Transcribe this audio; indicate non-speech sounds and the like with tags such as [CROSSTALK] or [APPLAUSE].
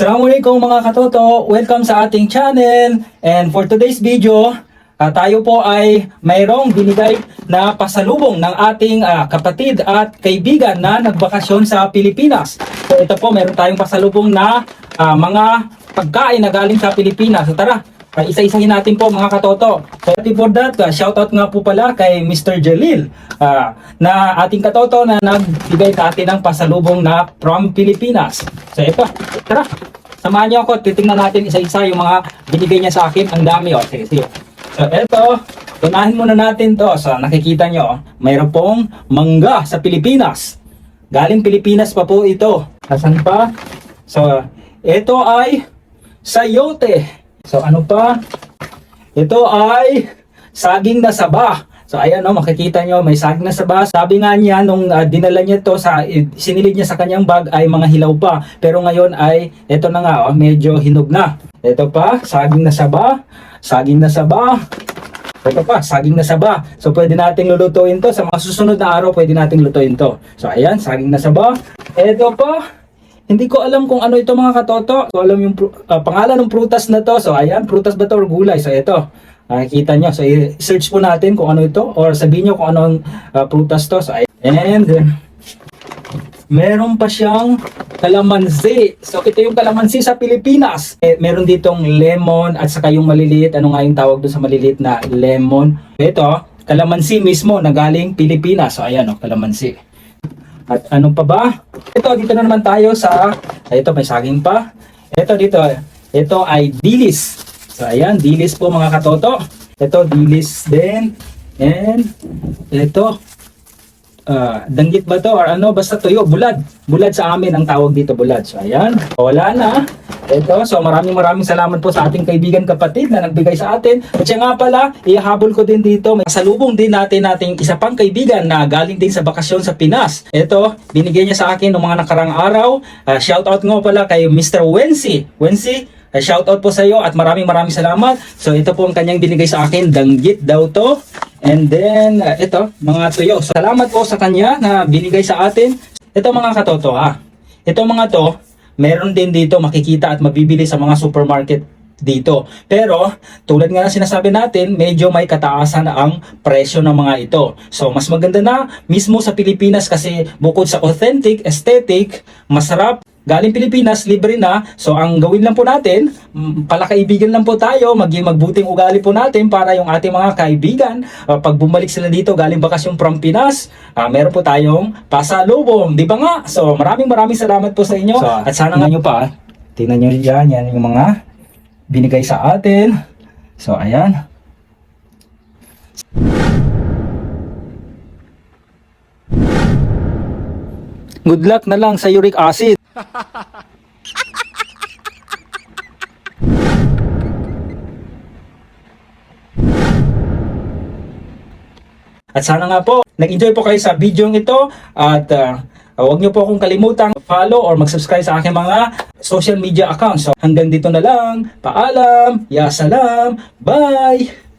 Assalamualaikum mga katoto, welcome sa ating channel. And for today's video, ah, tayo po ay mayroong binigay na pasalubong ng ating ah, kapatid at kaibigan na nagbakasyon sa Pilipinas. So ito po, mayroon tayong pasalubong na ah, mga pagkain na galing sa Pilipinas. So tara, ah, isa-isahin natin po mga katoto. So before that, ah, shoutout nga po pala kay Mr. Jalil ah, na ating katoto na nagbigay sa atin ng pasalubong na from Pilipinas. So ito, tara, samahan niyo ako, titingnan natin isa-isa yung mga binigay niya sa akin. Ang dami oh, sige, sige. So ito, unahin muna natin to. So nakikita nyo, oh, mayroon pong mangga sa Pilipinas. Galing Pilipinas pa po ito. Asan pa? So, ito ay sayote. So ano pa? Ito ay saging na saba. So ayan no, makikita nyo may saging na saba. Sabi nga niya nung ah, dinala niya to sa eh, sinilid niya sa kanyang bag ay mga hilaw pa. Pero ngayon ay ito na nga oh, medyo hinog na. Ito pa, saging na saba. Saging na saba. Ito pa, saging na saba. So pwede nating lulutuin to sa mga susunod na araw, pwede nating lutuin to. So ayan, saging na saba. Ito pa, hindi ko alam kung ano ito mga katoto. So alam yung ah, pangalan ng prutas na to. So ayan, prutas ba to or gulay? So ito, nakikita nyo. So i-search po natin kung ano ito or sabihin nyo kung anong ah, prutas to. So ayan. And meron pa siyang kalamansi. So ito yung kalamansi sa Pilipinas. Eh, meron ditong lemon at saka yung maliliit. Ano nga yung tawag doon sa maliliit na lemon? Ito, kalamansi mismo na galing Pilipinas. So ayan o, kalamansi. At ano pa ba? Ito, dito na naman tayo sa, ito may saging pa. Ito dito, ito ay dilis. So ayan, dilis po mga katoto. Ito, dilis din. And ito, ah, danggit ba to or ano, basta tuyo, bulad. Bulad sa amin ang tawag dito, bulad. So ayan, wala na. Ito, so maraming maraming salamat po sa ating kaibigan kapatid na nagbigay sa atin. At siya nga pala, ihahabol ko din dito. May salubong din natin nating isa pang kaibigan na galing din sa bakasyon sa Pinas. Ito, binigay niya sa akin noong mga nakarang araw. Ah, shout out nga pala kay Mr. Wensi. Wensi, ah, shout out po sa iyo at maraming maraming salamat. So ito po ang kanyang binigay sa akin, danggit daw to. And then, uh, ito, mga tuyo. Salamat po sa kanya na binigay sa atin. Ito mga katoto ha. Ito mga to, meron din dito makikita at mabibili sa mga supermarket dito. Pero, tulad nga na sinasabi natin, medyo may kataasan ang presyo ng mga ito. So, mas maganda na mismo sa Pilipinas kasi bukod sa authentic, aesthetic, masarap, galing Pilipinas, libre na. So, ang gawin lang po natin, mm, palakaibigan lang po tayo, maging magbuting ugali po natin para yung ating mga kaibigan, uh, pag bumalik sila dito galing bakasyon from Pinas, ah, meron po tayong pasalubong. Di ba nga? So, maraming maraming salamat po sa inyo. at sana nga nyo pa, tingnan nyo rin dyan, yan yung mga binigay sa atin. So, ayan. Good luck na lang sa uric acid. [LAUGHS] At sana nga po, nag-enjoy po kayo sa video ito at uh, huwag niyo po akong kalimutang follow or mag-subscribe sa aking mga social media accounts. So hanggang dito na lang. Paalam, ya salam, bye!